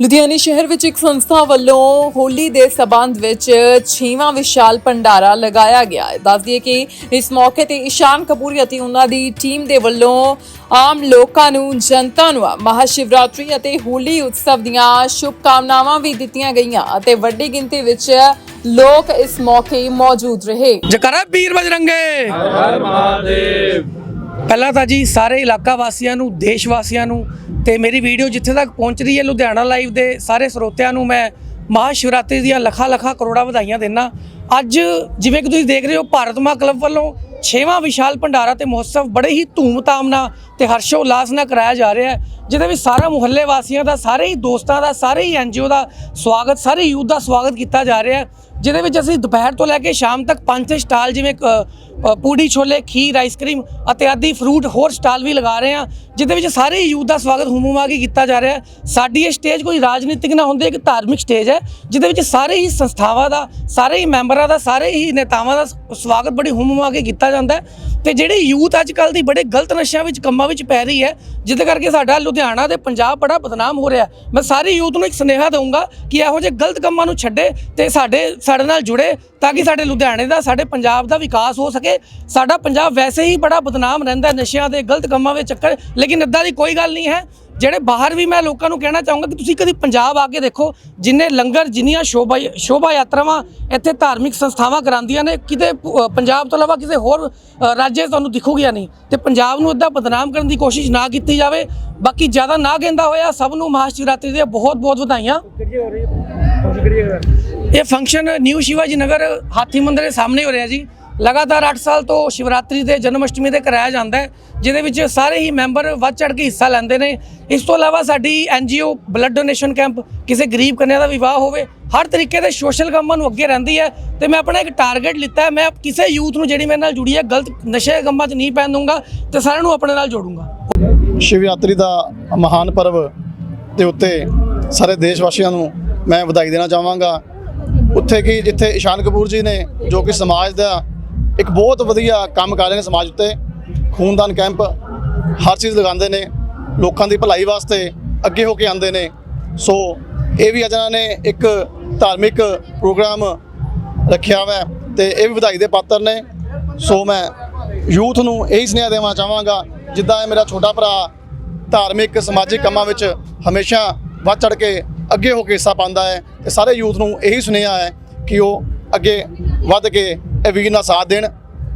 ਲੁਧਿਆਣਾ ਸ਼ਹਿਰ ਵਿੱਚ ਇੱਕ ਸੰਸਥਾ ਵੱਲੋਂ ਹੋਲੀ ਦੇ ਸਬੰਧ ਵਿੱਚ 6ਵਾਂ ਵਿਸ਼ਾਲ ਭੰਡਾਰਾ ਲਗਾਇਆ ਗਿਆ ਹੈ। ਦੱਸ ਦਈਏ ਕਿ ਇਸ ਮੌਕੇ ਤੇ ਇਸ਼ਾਨ ਕਪੂਰ ਅਤੇ ਉਹਨਾਂ ਦੀ ਟੀਮ ਦੇ ਵੱਲੋਂ ਆਮ ਲੋਕਾਂ ਨੂੰ ਜਨਤਾ ਨੂੰ ਮਹਾਸ਼ਿਵਰਾਤਰੀ ਅਤੇ ਹੋਲੀ ਉਤਸਵ ਦੀਆਂ ਸ਼ੁਭਕਾਮਨਾਵਾਂ ਵੀ ਦਿੱਤੀਆਂ ਗਈਆਂ ਅਤੇ ਵੱਡੀ ਗਿਣਤੀ ਵਿੱਚ ਲੋਕ ਇਸ ਮੌਕੇ ਮੌਜੂਦ ਰਹੇ। ਜਕਰਾ ਪੀਰ ਬਜਰੰਗੇ। ਹਰ ਮਹਾਦੇਵ। ਪਹਿਲਾਂ ਤਾਂ ਜੀ ਸਾਰੇ ਇਲਾਕਾ ਵਾਸੀਆਂ ਨੂੰ, ਦੇਸ਼ ਵਾਸੀਆਂ ਨੂੰ ਤੇ ਮੇਰੀ ਵੀਡੀਓ ਜਿੱਥੇ ਤੱਕ ਪਹੁੰਚ ਰਹੀ ਹੈ ਲੁਧਿਆਣਾ ਲਾਈਵ ਦੇ ਸਾਰੇ ਸਰੋਤਿਆਂ ਨੂੰ ਮੈਂ ਮਹਾਸ਼ਿਵਰਾਤਰੀ ਦੀਆਂ ਲੱਖਾਂ ਲੱਖਾਂ ਕਰੋੜਾਂ ਵਧਾਈਆਂ ਦਿੰਦਾ। ਅੱਜ ਜਿਵੇਂ ਕਿ ਤੁਸੀਂ ਦੇਖ ਰਹੇ ਹੋ, ਭਾਰਤ ਮਾ ਕਲੱਬ ਵੱਲੋਂ 6ਵਾਂ ਵਿਸ਼ਾਲ ਭੰਡਾਰਾ ਤੇ ਮਹੋਤਸਵ ਬੜੇ ਹੀ ਧੂਮ-ਧਾਮ ਨਾਲ ਤੇ ਹਰਸ਼ੋ ਉਲਾਸ ਨਾਲ ਕਰਾਇਆ ਜਾ ਰਿਹਾ ਹੈ, ਜਿਹਦੇ ਵਿੱਚ ਸਾਰਾ ਮੁਹੱਲੇ ਵਾਸੀਆਂ ਦਾ, ਸਾਰੇ ਹੀ ਦੋਸਤਾਂ ਦਾ, ਸਾਰੇ ਹੀ ਐਨਜੀਓ ਦਾ ਸਵਾਗਤ, ਸਾਰੇ ਯੂਥ ਦਾ ਸਵਾਗਤ ਕੀਤਾ ਜਾ ਰਿਹਾ ਹੈ। ਜਿਹਦੇ ਵਿੱਚ ਅਸੀਂ ਦੁਪਹਿਰ ਤੋਂ ਲੈ ਕੇ ਸ਼ਾਮ ਤੱਕ ਪੰਜ ਛੇ ਸਟਾਲ ਜਿਵੇਂ ਅ, ਪੂੜੀ ਛੋਲੇ ਖੀਰ ਆਈਸ ਕਰੀਮ ਅਤੇ ਆਦਿ ਫਰੂਟ ਹੋਰ ਸਟਾਲ ਵੀ ਲਗਾ ਰਹੇ ਹਾਂ ਜਿਹਦੇ ਵਿੱਚ ਸਾਰੇ ਯੂਥ ਦਾ ਸਵਾਗਤ ਹੁਮੁਮਾ ਕੇ ਕੀਤਾ ਜਾ ਰਿਹਾ ਸਾਡੀ ਇਹ ਸਟੇਜ ਕੋਈ ਰਾਜਨੀਤਿਕ ਨਾ ਹੁੰਦੀ ਇੱਕ ਧਾਰਮਿਕ ਸਟੇਜ ਹੈ ਜਿਹਦੇ ਵਿੱਚ ਸਾਰੇ ਹੀ ਸੰਸਥਾਵਾਂ ਦਾ ਸਾਰੇ ਹੀ ਮੈਂਬਰਾਂ ਦਾ ਸਾਰੇ ਹੀ ਨੇਤਾਵਾਂ ਦਾ ਸ- ਸਵਾਗਤ ਬੜੀ ਹੁਮੁਮਾ ਕੇ ਕੀਤਾ ਜਾਂਦਾ ਹੈ ਤੇ ਜਿਹੜੇ ਯੂਥ ਅੱਜ ਕੱਲ ਦੀ ਬੜੇ ਗਲਤ ਨਸ਼ਿਆਂ ਵਿੱਚ ਕੰਮਾਂ ਵਿੱਚ ਪੈ ਰਹੀ ਹੈ ਜਿਹਦੇ ਕਰਕੇ ਸਾਡਾ ਲੁਧਿਆਣਾ ਤੇ ਪੰਜਾਬ ਬੜਾ ਬਦਨਾਮ ਹੋ ਰਿਹਾ ਮੈਂ ਸਾਰੇ ਯੂਥ ਨੂੰ ਇੱਕ ਸੁਨੇਹਾ ਦਊਂਗਾ ਕਿ ਇਹੋ ਜਿਹੇ ਗਲਤ ਕੰਮਾਂ ਨੂੰ ਛੱਡੇ ਤੇ ਸਾਡੇ ਸਾਡੇ ਨਾਲ ਜੁੜੇ ਤਾਂ ਕਿ ਸਾਡੇ ਲੁਧਿਆਣੇ ਦਾ, ਸਾਡੇ ਪੰਜਾਬ ਦਾ ਵਿਕਾਸ ਹੋ ਸਕੇ। ਸਾਡਾ ਪੰਜਾਬ ਵੈਸੇ ਹੀ ਬੜਾ ਬਦਨਾਮ ਰਹਿੰਦਾ ਨਸ਼ਿਆਂ ਦੇ ਗਲਤ ਕੰਮਾਂ ਦੇ ਚੱਕਰ। ਲੇਕਿਨ ਇੱਦਾਂ ਦੀ ਕੋਈ ਗੱਲ ਨਹੀਂ ਹੈ। ਜਿਹੜੇ ਬਾਹਰ ਵੀ ਮੈਂ ਲੋਕਾਂ ਨੂੰ ਕਹਿਣਾ ਚਾਹੂੰਗਾ ਕਿ ਤੁਸੀਂ ਕਦੀ ਪੰਜਾਬ ਆ ਕੇ ਦੇਖੋ, ਜਿੰਨੇ ਲੰਗਰ, ਜਿੰਨੀਆਂ ਸ਼ੋਭਾ ਸ਼ੋਭਾ ਯਾਤਰਾਵਾਂ ਇੱਥੇ ਧਾਰਮਿਕ ਸੰਸਥਾਵਾਂ ਕਰਾਉਂਦੀਆਂ ਨੇ, ਕਿਤੇ ਪੰਜਾਬ ਤੋਂ ਇਲਾਵਾ ਕਿਸੇ ਹੋਰ ਰਾਜੇ 'ਚ ਤੁਹਾਨੂੰ ਦਿਖੂਗੀਆਂ ਨਹੀਂ। ਤੇ ਪੰਜਾਬ ਨੂੰ ਇਦਾਂ ਬਦਨਾਮ ਕਰਨ ਦੀ ਕੋਸ਼ਿਸ਼ ਨਾ ਕੀਤੀ ਜਾਵੇ। ਬਾਕੀ ਜ਼ਿਆਦਾ ਨਾ ਕਹਿੰਦਾ ਹੋਇਆ ਸਭ ਨੂੰ ਮਹਾਸ਼ਿਵਰਾਤਰੀ ਦੀਆਂ ਬਹੁਤ ਬਹੁਤ ਵਧਾਈਆਂ। ਇਹ ਫੰਕਸ਼ਨ ਨਿਊ ਸ਼ਿਵਾਜੀ ਨਗਰ ਹਾਥੀ ਮੰਦਰ ਦੇ ਸਾਹਮਣੇ ਹੋ ਰਿਹਾ ਜੀ। ਲਗਾਤਾਰ 8 ਸਾਲ ਤੋਂ ਸ਼ਿਵਰਾਤਰੀ ਤੇ ਜਨਮ ਅਸ਼ਟਮੀ ਤੇ ਕਰਾਇਆ ਜਾਂਦਾ ਹੈ, ਜਿਹਦੇ ਵਿੱਚ ਸਾਰੇ ਹੀ ਮੈਂਬਰ ਵੱਧ ਚੜ ਕੇ ਹਿੱਸਾ ਲੈਂਦੇ ਨੇ। ਇਸ ਤੋਂ ਇਲਾਵਾ ਸਾਡੀ ਐਨਜੀਓ ਬਲੱਡ ਡੋਨੇਸ਼ਨ ਕੈਂਪ ਕਿਸੇ ਗਰੀਬ ਕੰਨਿਆ ਦਾ ਵਿਵਾਹ ਹੋਵੇ, ਹਰ ਤਰੀਕੇ ਦੇ ਸੋਸ਼ਲ ਕੰਮਾਂ ਨੂੰ ਅੱਗੇ ਰਹਿੰਦੀ ਹੈ ਤੇ ਮੈਂ ਆਪਣਾ ਇੱਕ ਟਾਰਗੇਟ ਲਿੱਤਾ ਮੈਂ ਕਿਸੇ ਯੂਥ ਨੂੰ ਜਿਹੜੀ ਮੇਰੇ ਨਾਲ ਜੁੜੀ ਹੈ, ਗਲਤ ਨਸ਼ੇ ਕੰਮਾਂ 'ਚ ਨਹੀਂ ਪੈਣ ਦੂੰਗਾ ਤੇ ਸਾਰਿਆਂ ਨੂੰ ਆਪਣੇ ਨਾਲ ਜੋੜੂੰਗਾ। ਸ਼ਿਵਰਾਤਰੀ ਦਾ ਮਹਾਨ ਪਰਵ ਦੇ ਉੱਤੇ ਸਾਰੇ ਦੇਸ਼ ਵਾਸੀਆਂ ਨੂੰ ਮੈਂ ਵਧਾਈ ਦੇਣਾ ਚਾਹਾਂਗਾ। ਉੱਥੇ ਕਿ ਜਿੱਥੇ ਇਸ਼ਾਨ ਕਪੂਰ ਜੀ ਨੇ, ਜੋ ਕਿ ਸਮਾਜ ਦਾ ਇੱਕ ਬਹੁਤ ਵਧੀਆ ਕੰਮ ਕਰ ਰਹੇ ਨੇ ਸਮਾਜ ਉੱਤੇ, ਖੂਨਦਾਨ ਕੈਂਪ ਹਰ ਚੀਜ਼ ਲਗਾਉਂਦੇ ਨੇ, ਲੋਕਾਂ ਦੀ ਭਲਾਈ ਵਾਸਤੇ ਅੱਗੇ ਹੋ ਕੇ ਆਉਂਦੇ ਨੇ। ਸੋ ਇਹ ਵੀ ਅੱਜ ਇਹਨਾਂ ਨੇ ਇੱਕ ਧਾਰਮਿਕ ਪ੍ਰੋਗਰਾਮ ਰੱਖਿਆ ਹੋਇਆ ਹੈ ਤੇ ਇਹ ਵੀ ਵਧਾਈ ਦੇ ਪਾਤਰ ਨੇ। ਸੋ ਮੈਂ ਯੂਥ ਨੂੰ ਇਹੀ ਸੁਨੇਹਾ ਦੇਣਾ ਚਾਹਾਂਗਾ, ਜਿੱਦਾਂ ਇਹ ਮੇਰਾ ਛੋਟਾ ਭਰਾ ਧਾਰਮਿਕ ਸਮਾਜਿਕ ਕੰਮਾਂ ਵਿੱਚ ਹਮੇਸ਼ਾ ਵੱਧ ਚੜ ਕੇ ਅੱਗੇ ਹੋ ਕੇ ਹਿੱਸਾ ਪਾਉਂਦਾ ਹੈ ਤੇ ਸਾਰੇ ਯੂਥ ਨੂੰ ਇਹੀ ਸੁਨੇਹਾ ਹੈ ਕਿ ਉਹ ਅੱਗੇ ਵੱਧ ਕੇ ਇਹ ਵੀਰ ਨਾਲ ਸਾਥ ਦੇਣ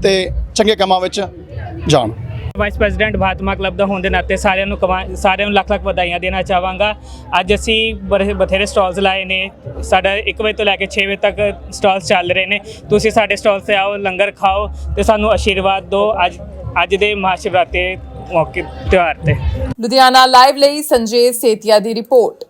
ਤੇ ਚੰਗੇ ਕੰਮਾਂ ਵਿੱਚ ਜਾਣ। ਵਾਈਸ ਪ੍ਰੈਜ਼ੀਡੈਂਟ ਭਾਰਤਮਾ ਕਲੱਬ ਦਾ ਹੋਣ ਦੇ ਨਾਤੇ ਸਾਰਿਆਂ ਨੂੰ ਕਮਾ ਸਾਰਿਆਂ ਨੂੰ ਲੱਖ ਲੱਖ ਵਧਾਈਆਂ ਦੇਣਾ ਚਾਹਾਂਗਾ। ਅੱਜ ਅਸੀਂ ਬੜੇ ਬਥੇਰੇ ਸਟਾਲਸ ਲਾਏ ਨੇ। ਸਾਡਾ 1 ਵਜੇ ਤੋਂ ਲੈ ਕੇ 6 ਵਜੇ ਤੱਕ ਸਟਾਲਸ ਚੱਲ ਰਹੇ ਨੇ। ਤੁਸੀਂ ਸਾਡੇ ਸਟਾਲ ਤੇ ਆਓ ਲੰਗਰ ਖਾਓ ਤੇ ਸਾਨੂੰ ਆਸ਼ੀਰਵਾਦ ਦਿਓ ਅੱਜ ਅੱਜ ਦੇ ਮਹਾਸ਼ਿਵਰਾਤਰੀ ਮੌਕੇ ਤਿਉਹਾਰ ਤੇ। ਲੁਧਿਆਣਾ ਲਾਈਵ ਲਈ ਸੰਜੇ ਸੇਤੀਆ ਦੀ ਰਿਪੋਰਟ।